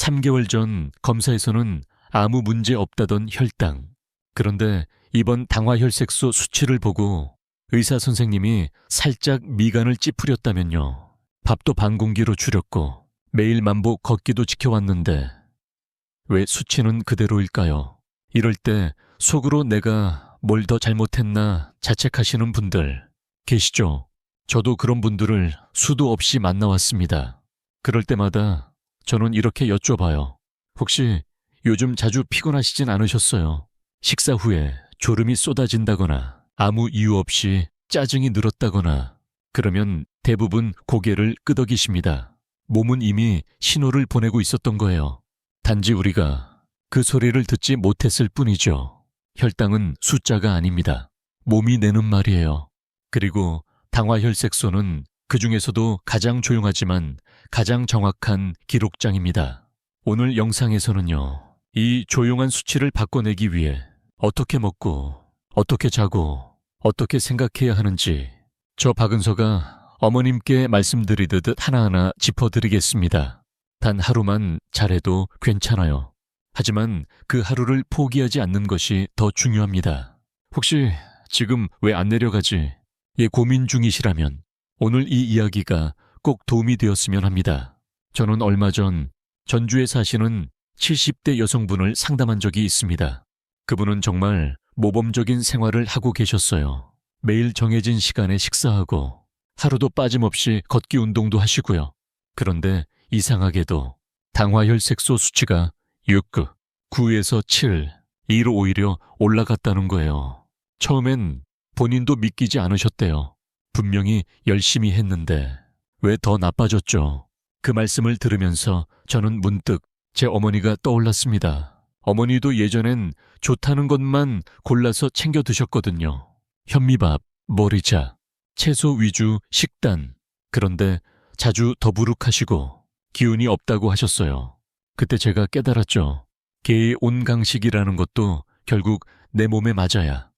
3개월 전 검사에서는 아무 문제 없다던 혈당. 그런데 이번 당화혈색소 수치를 보고 의사 선생님이 살짝 미간을 찌푸렸다면요. 밥도 반 공기로 줄였고 매일 만보 걷기도 지켜왔는데 왜 수치는 그대로일까요? 이럴 때 속으로 내가 뭘 더 잘못했나 자책하시는 분들 계시죠? 저도 그런 분들을 수도 없이 만나왔습니다. 그럴 때마다 저는 이렇게 여쭤봐요. 혹시 요즘 자주 피곤하시진 않으셨어요? 식사 후에 졸음이 쏟아진다거나 아무 이유 없이 짜증이 늘었다거나 그러면 대부분 고개를 끄덕이십니다. 몸은 이미 신호를 보내고 있었던 거예요. 단지 우리가 그 소리를 듣지 못했을 뿐이죠. 혈당은 숫자가 아닙니다. 몸이 내는 말이에요. 그리고 당화혈색소는 그 중에서도 가장 조용하지만 가장 정확한 기록장입니다. 오늘 영상에서는요, 이 조용한 수치를 바꿔내기 위해 어떻게 먹고, 어떻게 자고, 어떻게 생각해야 하는지 저 박은서가 어머님께 말씀드리듯 하나하나 짚어드리겠습니다. 단 하루만 잘해도 괜찮아요. 하지만 그 하루를 포기하지 않는 것이 더 중요합니다. 혹시 지금 왜 안 내려가지? 예, 고민 중이시라면 오늘 이 이야기가 꼭 도움이 되었으면 합니다. 저는 얼마 전 전주에 사시는 70대 여성분을 상담한 적이 있습니다. 그분은 정말 모범적인 생활을 하고 계셨어요. 매일 정해진 시간에 식사하고 하루도 빠짐없이 걷기 운동도 하시고요. 그런데 이상하게도 당화혈색소 수치가 6, 9에서 7, 2로 오히려 올라갔다는 거예요. 처음엔 본인도 믿기지 않으셨대요. 분명히 열심히 했는데 왜 더 나빠졌죠? 그 말씀을 들으면서 저는 문득 제 어머니가 떠올랐습니다. 어머니도 예전엔 좋다는 것만 골라서 챙겨 드셨거든요. 현미밥, 머리자, 채소 위주 식단. 그런데 자주 더부룩하시고 기운이 없다고 하셨어요. 그때 제가 깨달았죠. 개의 온강식이라는 것도 결국 내 몸에 맞아야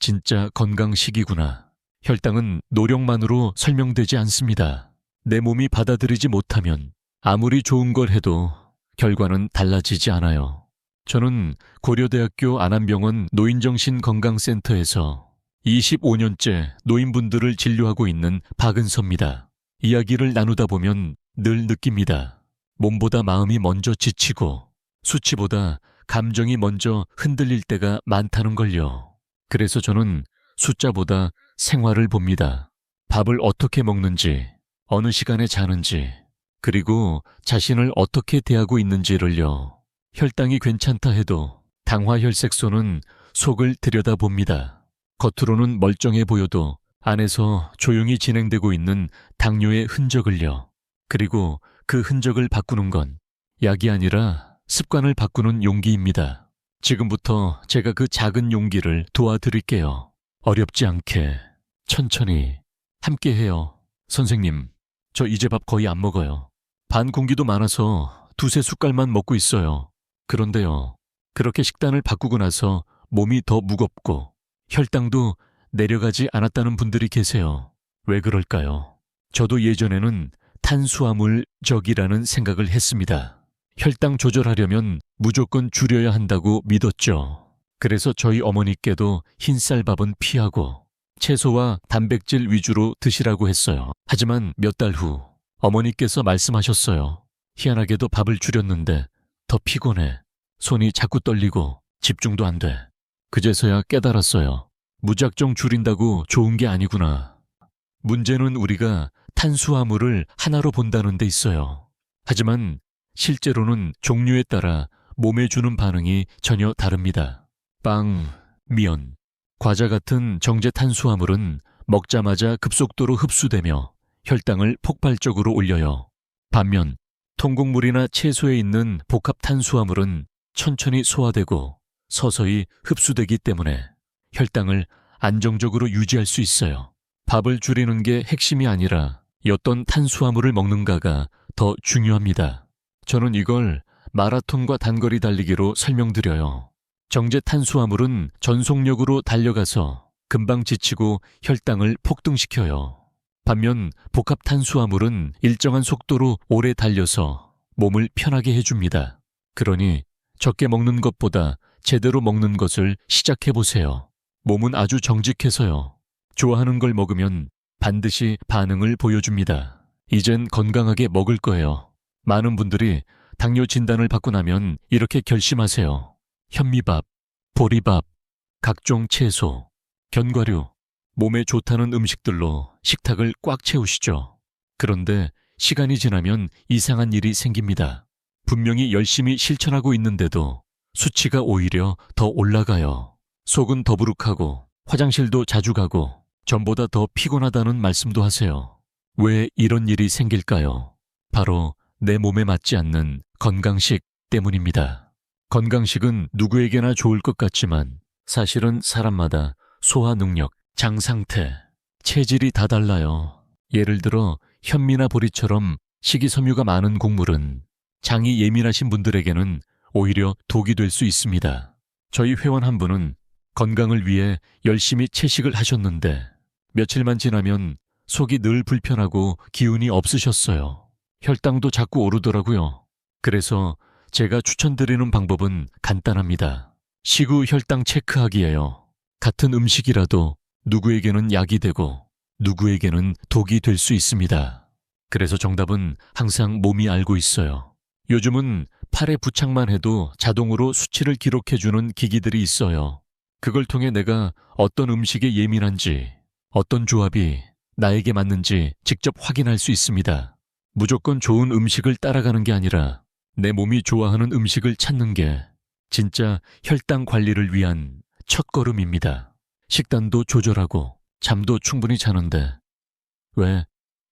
진짜 건강식이구나. 혈당은 노력만으로 설명되지 않습니다. 내 몸이 받아들이지 못하면 아무리 좋은 걸 해도 결과는 달라지지 않아요. 저는 고려대학교 안암병원 노인정신건강센터에서 25년째 노인분들을 진료하고 있는 박은서입니다. 이야기를 나누다 보면 늘 느낍니다. 몸보다 마음이 먼저 지치고 수치보다 감정이 먼저 흔들릴 때가 많다는 걸요. 그래서 저는 숫자보다 생활을 봅니다. 밥을 어떻게 먹는지, 어느 시간에 자는지, 그리고 자신을 어떻게 대하고 있는지를요. 혈당이 괜찮다 해도 당화혈색소는 속을 들여다봅니다. 겉으로는 멀쩡해 보여도 안에서 조용히 진행되고 있는 당뇨의 흔적을요. 그리고 그 흔적을 바꾸는 건 약이 아니라 습관을 바꾸는 용기입니다. 지금부터 제가 그 작은 용기를 도와드릴게요. 어렵지 않게, 천천히, 함께 해요. 선생님, 저 이제 밥 거의 안 먹어요. 반 공기도 많아서 두세 숟갈만 먹고 있어요. 그런데요, 그렇게 식단을 바꾸고 나서 몸이 더 무겁고 혈당도 내려가지 않았다는 분들이 계세요. 왜 그럴까요? 저도 예전에는 탄수화물 적이라는 생각을 했습니다. 혈당 조절하려면 무조건 줄여야 한다고 믿었죠. 그래서 저희 어머니께도 흰쌀밥은 피하고 채소와 단백질 위주로 드시라고 했어요. 하지만 몇 달 후 어머니께서 말씀하셨어요. 희한하게도 밥을 줄였는데 더 피곤해. 손이 자꾸 떨리고 집중도 안 돼. 그제서야 깨달았어요. 무작정 줄인다고 좋은 게 아니구나. 문제는 우리가 탄수화물을 하나로 본다는 데 있어요. 하지만 실제로는 종류에 따라 몸에 주는 반응이 전혀 다릅니다. 빵, 면, 과자 같은 정제 탄수화물은 먹자마자 급속도로 흡수되며 혈당을 폭발적으로 올려요. 반면 통곡물이나 채소에 있는 복합 탄수화물은 천천히 소화되고 서서히 흡수되기 때문에 혈당을 안정적으로 유지할 수 있어요. 밥을 줄이는 게 핵심이 아니라 어떤 탄수화물을 먹는가가 더 중요합니다. 저는 이걸 마라톤과 단거리 달리기로 설명드려요. 정제 탄수화물은 전속력으로 달려가서 금방 지치고 혈당을 폭등시켜요. 반면 복합 탄수화물은 일정한 속도로 오래 달려서 몸을 편하게 해줍니다. 그러니 적게 먹는 것보다 제대로 먹는 것을 시작해 보세요. 몸은 아주 정직해서요. 좋아하는 걸 먹으면 반드시 반응을 보여줍니다. 이젠 건강하게 먹을 거예요. 많은 분들이 당뇨 진단을 받고 나면 이렇게 결심하세요. 현미밥, 보리밥, 각종 채소, 견과류, 몸에 좋다는 음식들로 식탁을 꽉 채우시죠. 그런데 시간이 지나면 이상한 일이 생깁니다. 분명히 열심히 실천하고 있는데도 수치가 오히려 더 올라가요. 속은 더부룩하고 화장실도 자주 가고 전보다 더 피곤하다는 말씀도 하세요. 왜 이런 일이 생길까요? 바로 내 몸에 맞지 않는 건강식 때문입니다. 건강식은 누구에게나 좋을 것 같지만 사실은 사람마다 소화 능력, 장 상태, 체질이 다 달라요. 예를 들어 현미나 보리처럼 식이섬유가 많은 곡물은 장이 예민하신 분들에게는 오히려 독이 될 수 있습니다. 저희 회원 한 분은 건강을 위해 열심히 채식을 하셨는데 며칠만 지나면 속이 늘 불편하고 기운이 없으셨어요. 혈당도 자꾸 오르더라고요. 그래서 제가 추천드리는 방법은 간단합니다. 식후 혈당 체크하기예요. 같은 음식이라도 누구에게는 약이 되고 누구에게는 독이 될 수 있습니다. 그래서 정답은 항상 몸이 알고 있어요. 요즘은 팔에 부착만 해도 자동으로 수치를 기록해주는 기기들이 있어요. 그걸 통해 내가 어떤 음식에 예민한지, 어떤 조합이 나에게 맞는지 직접 확인할 수 있습니다. 무조건 좋은 음식을 따라가는 게 아니라 내 몸이 좋아하는 음식을 찾는 게 진짜 혈당 관리를 위한 첫걸음입니다. 식단도 조절하고 잠도 충분히 자는데 왜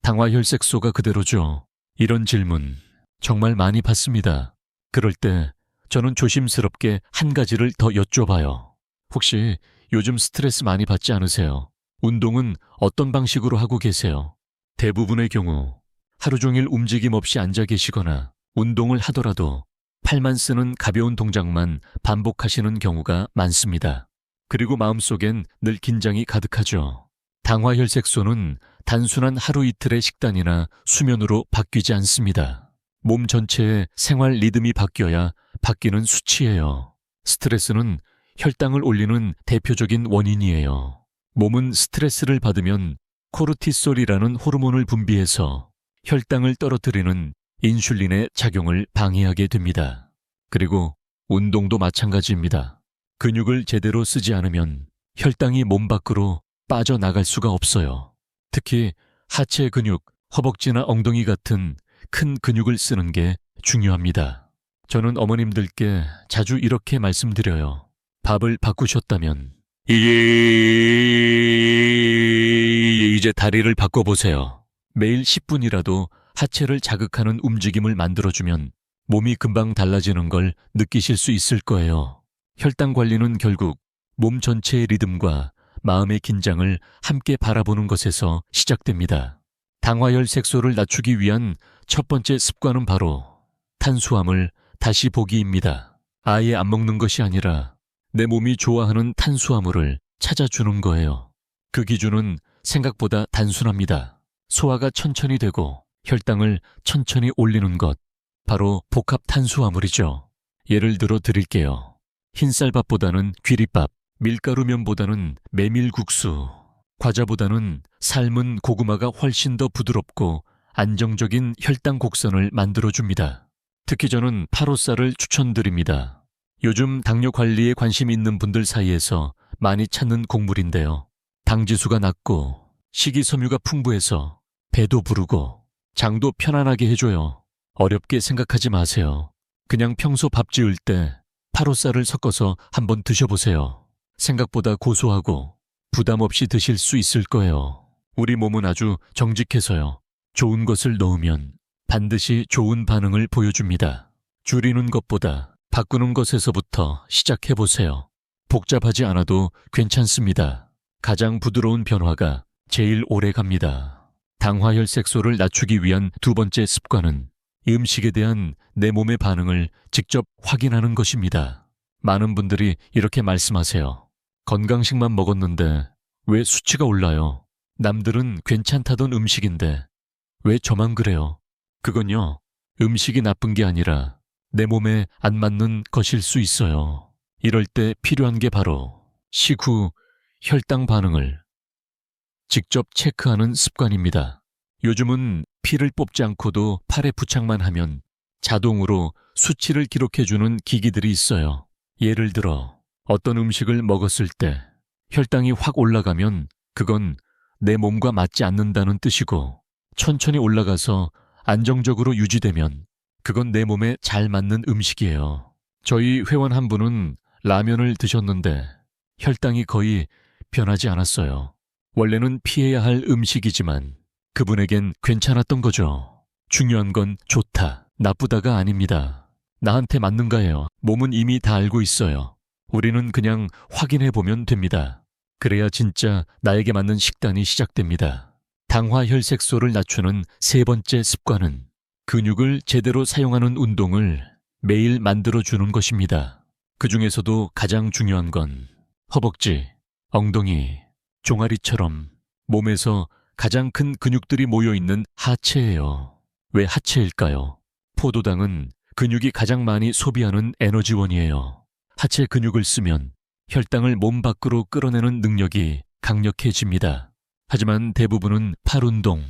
당화혈색소가 그대로죠? 이런 질문 정말 많이 받습니다. 그럴 때 저는 조심스럽게 한 가지를 더 여쭤봐요. 혹시 요즘 스트레스 많이 받지 않으세요? 운동은 어떤 방식으로 하고 계세요? 대부분의 경우 하루 종일 움직임 없이 앉아 계시거나 운동을 하더라도 팔만 쓰는 가벼운 동작만 반복하시는 경우가 많습니다. 그리고 마음속엔 늘 긴장이 가득하죠. 당화혈색소는 단순한 하루 이틀의 식단이나 수면으로 바뀌지 않습니다. 몸 전체의 생활 리듬이 바뀌어야 바뀌는 수치예요. 스트레스는 혈당을 올리는 대표적인 원인이에요. 몸은 스트레스를 받으면 코르티솔이라는 호르몬을 분비해서 혈당을 떨어뜨리는 인슐린의 작용을 방해하게 됩니다. 그리고 운동도 마찬가지입니다. 근육을 제대로 쓰지 않으면 혈당이 몸 밖으로 빠져나갈 수가 없어요. 특히 하체 근육, 허벅지나 엉덩이 같은 큰 근육을 쓰는 게 중요합니다. 저는 어머님들께 자주 이렇게 말씀드려요. 밥을 바꾸셨다면 이제 다리를 바꿔보세요. 매일 10분이라도 하체를 자극하는 움직임을 만들어주면 몸이 금방 달라지는 걸 느끼실 수 있을 거예요. 혈당 관리는 결국 몸 전체의 리듬과 마음의 긴장을 함께 바라보는 것에서 시작됩니다. 당화혈 색소를 낮추기 위한 첫 번째 습관은 바로 탄수화물 다시 보기입니다. 아예 안 먹는 것이 아니라 내 몸이 좋아하는 탄수화물을 찾아주는 거예요. 그 기준은 생각보다 단순합니다. 소화가 천천히 되고 혈당을 천천히 올리는 것. 바로 복합 탄수화물이죠. 예를 들어 드릴게요. 흰쌀밥보다는 귀리밥, 밀가루면보다는 메밀국수, 과자보다는 삶은 고구마가 훨씬 더 부드럽고 안정적인 혈당 곡선을 만들어줍니다. 특히 저는 파로쌀을 추천드립니다. 요즘 당뇨 관리에 관심 있는 분들 사이에서 많이 찾는 곡물인데요. 당지수가 낮고 식이섬유가 풍부해서 배도 부르고 장도 편안하게 해줘요. 어렵게 생각하지 마세요. 그냥 평소 밥 지을 때 파로쌀을 섞어서 한번 드셔보세요. 생각보다 고소하고 부담 없이 드실 수 있을 거예요. 우리 몸은 아주 정직해서요. 좋은 것을 넣으면 반드시 좋은 반응을 보여줍니다. 줄이는 것보다 바꾸는 것에서부터 시작해보세요. 복잡하지 않아도 괜찮습니다. 가장 부드러운 변화가 제일 오래 갑니다. 당화혈 색소를 낮추기 위한 두 번째 습관은 음식에 대한 내 몸의 반응을 직접 확인하는 것입니다. 많은 분들이 이렇게 말씀하세요. 건강식만 먹었는데 왜 수치가 올라요? 남들은 괜찮다던 음식인데 왜 저만 그래요? 그건요, 음식이 나쁜 게 아니라 내 몸에 안 맞는 것일 수 있어요. 이럴 때 필요한 게 바로 식후 혈당 반응을 직접 체크하는 습관입니다. 요즘은 피를 뽑지 않고도 팔에 부착만 하면 자동으로 수치를 기록해주는 기기들이 있어요. 예를 들어 어떤 음식을 먹었을 때 혈당이 확 올라가면 그건 내 몸과 맞지 않는다는 뜻이고 천천히 올라가서 안정적으로 유지되면 그건 내 몸에 잘 맞는 음식이에요. 저희 회원 한 분은 라면을 드셨는데 혈당이 거의 변하지 않았어요. 원래는 피해야 할 음식이지만 그분에겐 괜찮았던 거죠. 중요한 건 좋다, 나쁘다가 아닙니다. 나한테 맞는가예요. 몸은 이미 다 알고 있어요. 우리는 그냥 확인해 보면 됩니다. 그래야 진짜 나에게 맞는 식단이 시작됩니다. 당화 혈색소를 낮추는 세 번째 습관은 근육을 제대로 사용하는 운동을 매일 만들어 주는 것입니다. 그 중에서도 가장 중요한 건 허벅지, 엉덩이, 종아리처럼 몸에서 가장 큰 근육들이 모여 있는 하체예요. 왜 하체일까요? 포도당은 근육이 가장 많이 소비하는 에너지원이에요. 하체 근육을 쓰면 혈당을 몸 밖으로 끌어내는 능력이 강력해집니다. 하지만 대부분은 팔 운동,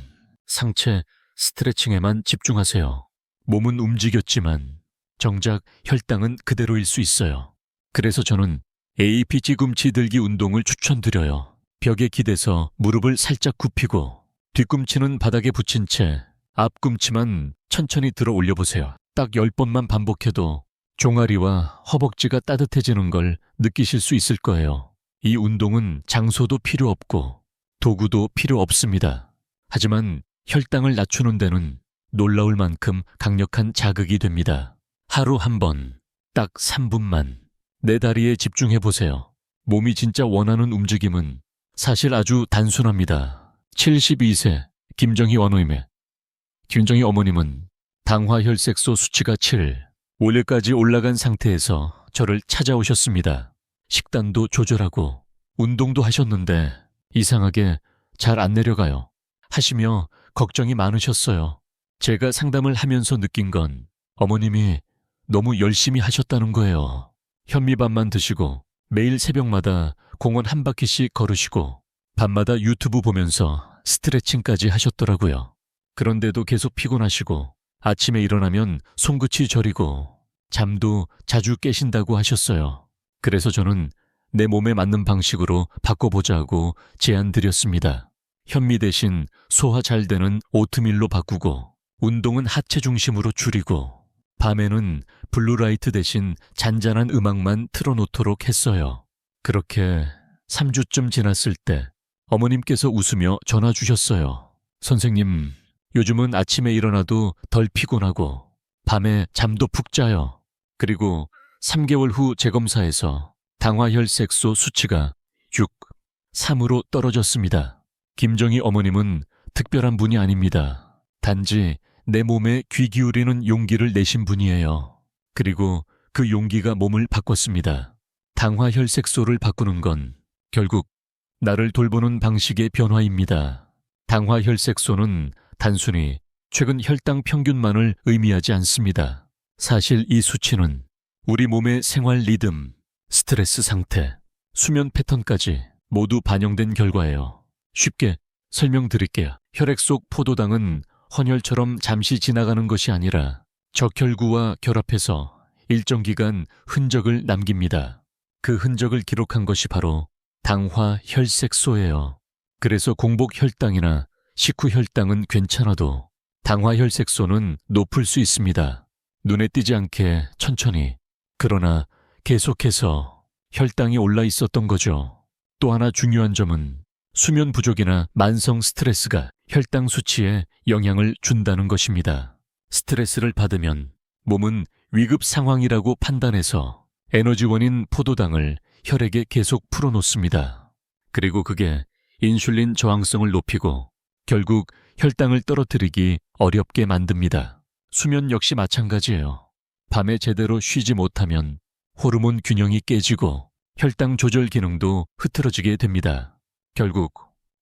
상체 스트레칭에만 집중하세요. 몸은 움직였지만 정작 혈당은 그대로일 수 있어요. 그래서 저는 AP 지꿈치 들기 운동을 추천드려요. 벽에 기대서 무릎을 살짝 굽히고 뒤꿈치는 바닥에 붙인 채 앞꿈치만 천천히 들어 올려보세요. 딱 10번만 반복해도 종아리와 허벅지가 따뜻해지는 걸 느끼실 수 있을 거예요. 이 운동은 장소도 필요 없고 도구도 필요 없습니다. 하지만 혈당을 낮추는 데는 놀라울 만큼 강력한 자극이 됩니다. 하루 한 번, 딱 3분만 내 다리에 집중해 보세요. 몸이 진짜 원하는 움직임은 사실 아주 단순합니다. 72세 김정희 원호임의 김정희 어머님은 당화혈색소 수치가 7, 5일까지 올라간 상태에서 저를 찾아오셨습니다. 식단도 조절하고 운동도 하셨는데 이상하게 잘 안 내려가요. 하시며 걱정이 많으셨어요. 제가 상담을 하면서 느낀 건 어머님이 너무 열심히 하셨다는 거예요. 현미밥만 드시고 매일 새벽마다 공원 한 바퀴씩 걸으시고 밤마다 유튜브 보면서 스트레칭까지 하셨더라고요. 그런데도 계속 피곤하시고 아침에 일어나면 손끝이 저리고 잠도 자주 깨신다고 하셨어요. 그래서 저는 내 몸에 맞는 방식으로 바꿔보자고 제안 드렸습니다. 현미 대신 소화 잘 되는 오트밀로 바꾸고 운동은 하체 중심으로 줄이고 밤에는 블루라이트 대신 잔잔한 음악만 틀어놓도록 했어요. 그렇게 3주쯤 지났을 때 어머님께서 웃으며 전화 주셨어요. 선생님, 요즘은 아침에 일어나도 덜 피곤하고 밤에 잠도 푹 자요. 그리고 3개월 후 재검사에서 당화혈색소 수치가 6, 3으로 떨어졌습니다. 김정희 어머님은 특별한 분이 아닙니다. 단지 내 몸에 귀 기울이는 용기를 내신 분이에요. 그리고 그 용기가 몸을 바꿨습니다. 당화 혈색소를 바꾸는 건 결국 나를 돌보는 방식의 변화입니다. 당화 혈색소는 단순히 최근 혈당 평균만을 의미하지 않습니다. 사실 이 수치는 우리 몸의 생활 리듬, 스트레스 상태, 수면 패턴까지 모두 반영된 결과예요. 쉽게 설명드릴게요. 혈액 속 포도당은 헌혈처럼 잠시 지나가는 것이 아니라 적혈구와 결합해서 일정 기간 흔적을 남깁니다. 그 흔적을 기록한 것이 바로 당화 혈색소예요. 그래서 공복 혈당이나 식후 혈당은 괜찮아도 당화 혈색소는 높을 수 있습니다. 눈에 띄지 않게 천천히 그러나 계속해서 혈당이 올라 있었던 거죠. 또 하나 중요한 점은 수면 부족이나 만성 스트레스가 혈당 수치에 영향을 준다는 것입니다. 스트레스를 받으면 몸은 위급 상황이라고 판단해서 에너지원인 포도당을 혈액에 계속 풀어놓습니다. 그리고 그게 인슐린 저항성을 높이고 결국 혈당을 떨어뜨리기 어렵게 만듭니다. 수면 역시 마찬가지예요. 밤에 제대로 쉬지 못하면 호르몬 균형이 깨지고 혈당 조절 기능도 흐트러지게 됩니다. 결국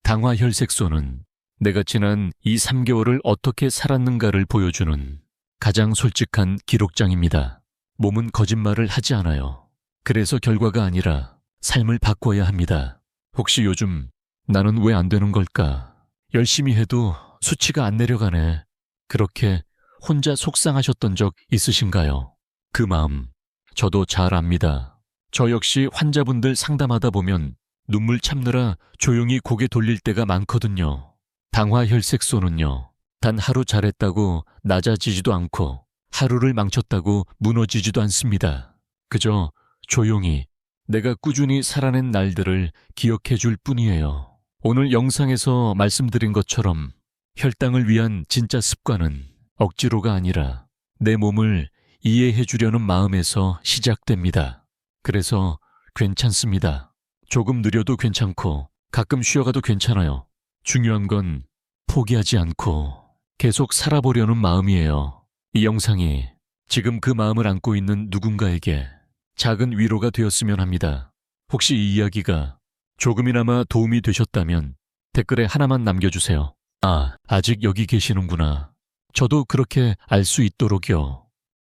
당화혈색소는 내가 지난 이 3개월을 어떻게 살았는가를 보여주는 가장 솔직한 기록장입니다. 몸은 거짓말을 하지 않아요. 그래서 결과가 아니라 삶을 바꿔야 합니다. 혹시 요즘 나는 왜 안 되는 걸까? 열심히 해도 수치가 안 내려가네. 그렇게 혼자 속상하셨던 적 있으신가요? 그 마음, 저도 잘 압니다. 저 역시 환자분들 상담하다 보면 눈물 참느라 조용히 고개 돌릴 때가 많거든요. 당화혈색소는요, 단 하루 잘했다고 낮아지지도 않고 하루를 망쳤다고 무너지지도 않습니다. 그저 조용히 내가 꾸준히 살아낸 날들을 기억해 줄 뿐이에요. 오늘 영상에서 말씀드린 것처럼 혈당을 위한 진짜 습관은 억지로가 아니라 내 몸을 이해해 주려는 마음에서 시작됩니다. 그래서 괜찮습니다. 조금 느려도 괜찮고 가끔 쉬어가도 괜찮아요. 중요한 건 포기하지 않고 계속 살아보려는 마음이에요. 이 영상이 지금 그 마음을 안고 있는 누군가에게 작은 위로가 되었으면 합니다. 혹시 이 이야기가 조금이나마 도움이 되셨다면 댓글에 하나만 남겨주세요. 아, 아직 여기 계시는구나. 저도 그렇게 알 수 있도록요.